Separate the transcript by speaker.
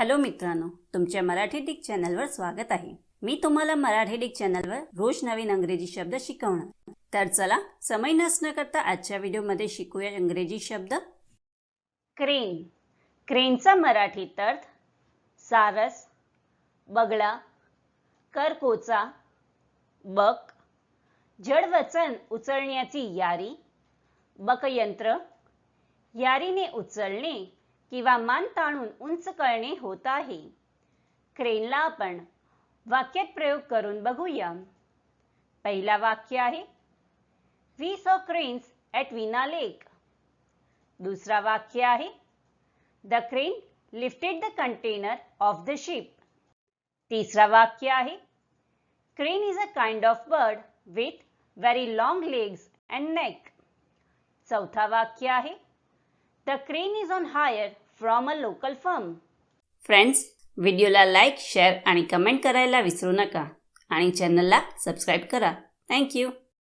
Speaker 1: Hello मित्रांनो तुमच्या Marathi Dick चॅनलवर स्वागत आहे. मी तुम्हाला मराठी डिक चॅनलवर रोज नवीन अंग्रेजी शब्द शिकवणार. तर चला समय नसणं करता आजच्या व्हिडिओमध्ये शिकूया इंग्रजी शब्द. क्रेन. क्रेनचा मराठीत अर्थ सारस बगळा करकोचा बक जड वचन उचलण्याची यारी बकयंत्र यारीने उचलणे किंवा मान ताणून उंच करणे होत आहे. क्रेनला आपण वाक्यात प्रयोग करून बघूया. पहिला वाक्य आहे वी सॉ क्रेन्स ॲट विना लेक दुसरा वाक्य आहे the crane lifted the container off the ship तिसरा वाक्य आहे crane is a kind of bird with very long legs and neck चौथा वाक्य आहे The crane is on hire from a local firm. Friends व्हिडिओला लाईक शेअर आणि comment करायला विसरू नका. आणि चॅनलला सबस्क्राईब करा. थँक्यू